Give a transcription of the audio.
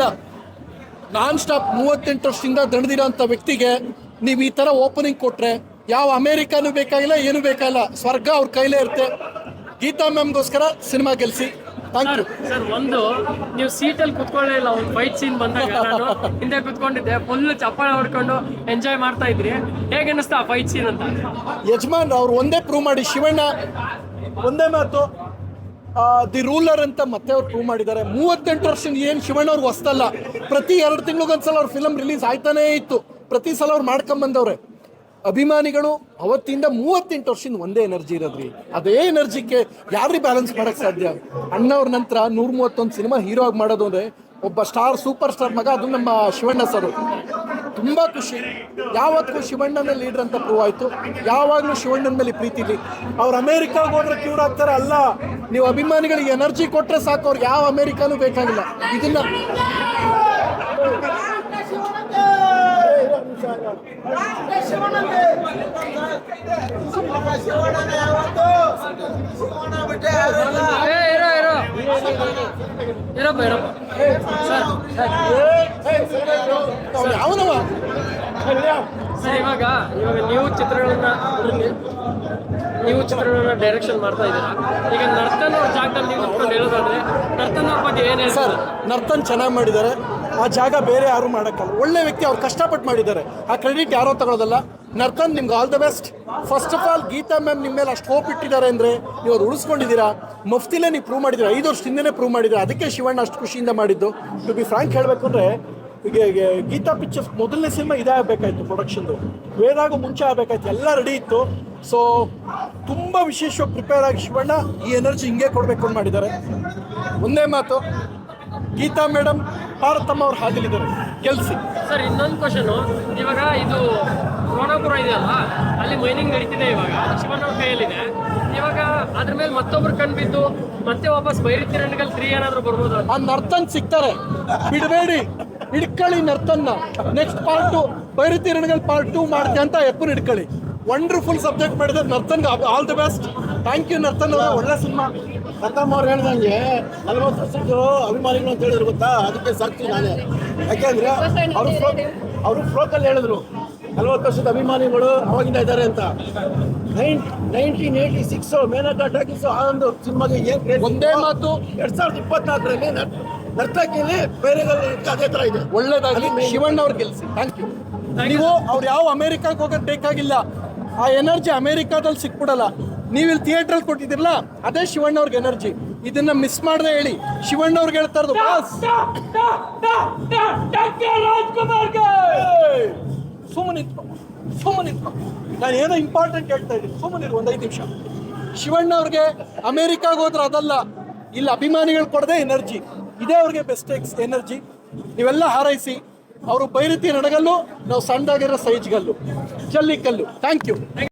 ಇಲ್ಲ. Non stop ಮೂವತ್ತೆಂಟು ವರ್ಷದಿಂದ ದಣದಿರೋಂಥ ವ್ಯಕ್ತಿಗೆ ನೀವು ಈ ಥರ ಓಪನಿಂಗ್ ಕೊಟ್ರೆ ಯಾವ ಅಮೇರಿಕಾನು ಬೇಕಾಗಿಲ್ಲ ಏನು ಬೇಕಾಗಿಲ್ಲ. ಸ್ವರ್ಗ ಅವ್ರ ಕೈಲೇ ಇರುತ್ತೆ. ಗೀತಾ ಮ್ಯಾಮ್ಗೋಸ್ಕರ ಸಿನಿಮಾ ಗೆಲ್ಸಿ. ಥ್ಯಾಂಕ್ ಯು ಸರ್ ಒಂದು ನೀವು ಸೀಟಲ್ಲಿ ಕುತ್ಕೊಳ್ಳೇ ಇಲ್ಲ ಒಂದು ಫೈಟ್ ಸೀನ್ ಬಂದಾಗ ನಾನು ಹಿಂದೆ ಕುತ್ಕೊಂಡಿದ್ದೆ. ಫುಲ್ ಚಪ್ಪಾಳೆ ಹೊಡ್ಕೊಂಡು ಎಂಜಾಯ್ ಮಾಡ್ತಾ ಇದ್ರಿ. ಹೇಗೆ ಅನ್ನಿಸ್ತಾ ಆ ಫೈಟ್ ಸೀನ್ ಅಂತ? ಯಜಮಾನ್ ಅವ್ರು ಒಂದೇ ಪ್ರೂವ್ ಮಾಡಿ. ಶಿವಣ್ಣ ಒಂದೇ ಮಾತು. ದಿ ರೂಲರ್ ಅಂತ ಮತ್ತೆ ಅವ್ರು ಪ್ರೂವ್ ಮಾಡಿದ್ದಾರೆ. ಮೂವತ್ತೆಂಟು ವರ್ಷ ಏನು ಶಿವಣ್ಣ ಅವ್ರಿಗೆ ಹೊಸ್ತಲ್ಲ ಪ್ರತಿ ಎರಡು ತಿಂಗಳಿಗೊಂದ್ಸಲ ಅವ್ರ ಫಿಲಮ್ ರಿಲೀಸ್ ಆಯ್ತಾನೇ ಇತ್ತು. ಪ್ರತಿ ಸಲ ಅವ್ರು ಮಾಡ್ಕೊಂಬಂದವ್ರೆ. ಅಭಿಮಾನಿಗಳು ಅವತ್ತಿಂದ ಮೂವತ್ತೆಂಟು ವರ್ಷದಿಂದ ಒಂದೇ ಎನರ್ಜಿ ಇರೋದ್ರಿ. ಅದೇ ಎನರ್ಜಿಗೆ ಯಾರಿಗೆ ಬ್ಯಾಲೆನ್ಸ್ ಮಾಡಕ್ ಸಾಧ್ಯ? ಅಣ್ಣವ್ರ ನಂತರ ನೂರ ಮೂವತ್ತೊಂದು ಸಿನಿಮಾ ಹೀರೋ ಆಗಿ ಮಾಡೋದು ಅಂದ್ರೆ ಒಬ್ಬ ಸ್ಟಾರ್ ಸೂಪರ್ ಸ್ಟಾರ್ ಮಗ, ಅದು ನಮ್ಮ ಶಿವಣ್ಣ ಸರ್ ತುಂಬಾ ಖುಷಿ. ಯಾವತ್ತೂ ಶಿವಣ್ಣನ ಲೀಡರ್ ಅಂತ ಪ್ರೂವ್ ಆಯಿತು. ಯಾವಾಗಲೂ ಶಿವಣ್ಣನ ಮೇಲೆ ಪ್ರೀತಿ ಇಲ್ಲಿ ಅವ್ರು ಅಮೇರಿಕಾಗೆ ಹೋದ್ರೆ ಕ್ಯೂರ್ ಆಗ್ತಾರೆ ಅಲ್ಲ. ನೀವು ಅಭಿಮಾನಿಗಳಿಗೆ ಎನರ್ಜಿ ಕೊಟ್ಟರೆ ಸಾಕು ಅವ್ರು ಯಾವ ಅಮೇರಿಕಾನು ಬೇಕಾಗಿಲ್ಲ. ಇದನ್ನ ಇರೋ ಇರೋ. ಇರೋ ಇರಪ್ಪ ಇರಪ್ಪ ಸರ್ ಯಾವನವ ಸರ್, ಇವಾಗ ನೀವು ಚಿತ್ರಗಳನ್ನ ನೀವು ಚಿತ್ರಗಳನ್ನ ಡೈರೆಕ್ಷನ್ ಮಾಡ್ತಾ ಇದ್ದೀರಾ? ಈಗ ನರ್ತನ್ ಅವ್ರ ಜಾಗದಲ್ಲಿ ನೀವು ನರ್ತನ್ ಅವ್ರ ಬಗ್ಗೆ ಏನು ಸರ್, ನರ್ತನ್ ಚೆನ್ನಾಗಿ ಮಾಡಿದ್ದಾರೆ. ಆ ಜಾಗ ಬೇರೆ ಯಾರು ಮಾಡಕ್ಕಲ್ಲ. ಒಳ್ಳೆ ವ್ಯಕ್ತಿ ಅವ್ರು ಕಷ್ಟಪಟ್ಟು ಮಾಡಿದ್ದಾರೆ. ಆ ಕ್ರೆಡಿಟ್ ಯಾರೋ ತಗೊಳ್ಳೋದಲ್ಲ ನರ್ತನ್ ನಿಮ್ಗೆ all the best first of all Geeta ma'am ನಿಮ್ಮ ಮೇಲೆ ಅಷ್ಟು ಹೋಪ್ ಇಟ್ಟಿದ್ದಾರೆ ಅಂದರೆ ನೀವು ಉಳಿಸ್ಕೊಂಡಿದ್ದೀರಾ? ಮಫ್ತಿಲೇ ನೀವು ಪ್ರೂವ್ ಮಾಡಿದ್ದೀರಾ? ಐದು ವರ್ಷದಿಂದನೇ ಪ್ರೂವ್ ಮಾಡಿದ್ದೀರಾ? ಅದಕ್ಕೆ ಶಿವಣ್ಣ ಅಷ್ಟು ಖುಷಿಯಿಂದ ಮಾಡಿದ್ದು. ಟು ಬಿ ಫ್ರಾಂಕ್ ಹೇಳಬೇಕು ಅಂದರೆ ಗೀತಾ ಪಿಕ್ಚರ್ಸ್ ಮೊದಲನೇ ಸಿನಿಮಾ ಇದೇ ಆಗಬೇಕಾಯ್ತು ಪ್ರೊಡಕ್ಷನ್ದು ವೇದಾಗೂ ಮುಂಚೆ ಆಗಬೇಕಾಯ್ತು ಎಲ್ಲ ರೆಡಿ ಇತ್ತು. ಸೊ ತುಂಬ ವಿಶೇಷವಾಗಿ ಪ್ರಿಪೇರ್ ಆಗಿ ಶಿವಣ್ಣ ಈ ಎನರ್ಜಿ ಹಿಂಗೆ ಕೊಡಬೇಕು ಅಂತ ಮಾಡಿದ್ದಾರೆ. ಒಂದೇ ಮಾತು ಗೀತಾ ಮೇಡಮ್ ಭಾರತಮ್ಮ ಅವ್ರು ಹಾಗಲಿದ್ದಾರೆ ಗೆಲ್ಸಿ ಸರ್ ಇನ್ನೊಂದು ಕ್ವಶನು ಇವಾಗ ಇದು ರೋಣಾಪುರ ಇದೆಯಲ್ಲ ಅಲ್ಲಿ ಮೈನಿಂಗ್ ನಡೀತಿದೆ ಇವಾಗ ಶಿವಣ್ಣ ಅವ್ರ ಕೈಯಲ್ಲಿದೆ. ಇವಾಗ ಅದ್ರ ಮೇಲೆ ಮತ್ತೊಬ್ರು ಕಣ್ ಬಿದ್ದು ಮತ್ತೆ ವಾಪಸ್ ಬೈರಿತಿರಂಗಲ್ ತ್ರೀ ಏನಾದ್ರು ಬರ್ಬೋದು? ಆ ನರ್ತನ್ ಸಿಗ್ತಾರೆ. ಬಿಡಬೇಡಿ. ಹಿಡ್ಕೊಳ್ಳಿ ನರ್ತನ್ನ. Next part two Bhairathi Ranagal part two ಮಾಡ್ತೆ ಅಂತ ಎಪ್ಪು ಹಿಡ್ಕೊಳ್ಳಿ ವಂಡರ್ಫುಲ್ ಸಬ್ಜೆಕ್ಟ್ ಮಾಡಿದ್ರೆ ನರ್ತನ್ಗೆ all the best thank you Narthan ಅವರ. ಒಳ್ಳೆ ಸಿನಿಮಾ. ಪ್ರಥಮ ಅವ್ರು ಹೇಳ್ದಂಗೆ ನಲವತ್ತು ವರ್ಷದ್ದು ಅಭಿಮಾನಿಗಳು ಅಂತ ಹೇಳಿದ್ರು ಗೊತ್ತಾ? ಅದಕ್ಕೆ ಸಾಕ್ಷಿ ನಾನೇ. ಯಾಕೆಂದ್ರೆ ಅವರು ಅವರು ಫ್ಲೋಕಲ್ಲಿ ಹೇಳಿದ್ರು. ನಲವತ್ತು ವರ್ಷದ ಅಭಿಮಾನಿಗಳು ಅವಾಗಿಂದ ಇದ್ದಾರೆ ಅಂತ. Nine nineteen eighty six Menaka talkies ಆ ಒಂದು ಸಿನಿಮಾಗೆ ಏನ್ ಒಂದೇ ಮಾತು. ಎರಡು ಸಾವಿರದ ಇಪ್ಪತ್ನಾಲ್ಕರಲ್ಲಿ ನರ್ತಕಿಯಲ್ಲಿ ಬೇರೆ ಅದೇ ತರ ಇದೆ. ಒಳ್ಳೇದಾಗಲಿ. ಶಿವಣ್ಣ ಅವ್ರು ಗೆಲ್ಸಿ. ಥ್ಯಾಂಕ್ ಯು ನೀವು ಅವ್ರು ಯಾವ ಅಮೇರಿಕಾಗೆ ಹೋಗೋದು ಬೇಕಾಗಿಲ್ಲ. ಆ ಎನರ್ಜಿ ಅಮೇರಿಕಾದಲ್ಲಿ ಸಿಕ್ಬಿಡಲ್ಲ. ನೀವು ಇಲ್ಲಿ ಥಿಯೇಟ್ರಲ್ಲಿ ಕೊಟ್ಟಿದ್ದೀರಲ್ಲ ಅದೇ ಶಿವಣ್ಣ ಅವ್ರಿಗೆ ಎನರ್ಜಿ. ಇದನ್ನ ಮಿಸ್ ಮಾಡದೆ ಹೇಳಿ. ಶಿವಣ್ಣ ಅವ್ರಿಗೆ ಹೇಳ್ತಾ ಇರೋದು ಬಾಸ್. ರಾಜ್ಕುಮಾರ್ ಸುಮ್ಮನಿತ್ತು ಸುಮ್ಮನಿತ್ತು ನಾನು ಏನೋ ಇಂಪಾರ್ಟೆಂಟ್ ಹೇಳ್ತಾ ಇದ್ದೀನಿ. ಸುಮ್ಮನಿರು ಒಂದು ಐದು ನಿಮಿಷ. ಶಿವಣ್ಣ ಅವ್ರಿಗೆ ಅಮೇರಿಕಾಗೆ ಹೋದ್ರೆ ಅದಲ್ಲ. ಇಲ್ಲಿ ಅಭಿಮಾನಿಗಳು ಕೊಡದೆ ಎನರ್ಜಿ. ಇದೇ ಅವ್ರಿಗೆ ಬೆಸ್ಟ್ ಎಕ್ಸ್ ಎನರ್ಜಿ ಇವೆಲ್ಲ ಹಾರೈಸಿ, ಅವರು ಬೈರತಿ ನಡಗಲ್ಲು, ನಾವು ಸಣ್ಣದಾಗಿರೋ ಸೈಜ್ಗಲ್ಲು, ಜಲ್ಲಿಕಲ್ಲು. Thank you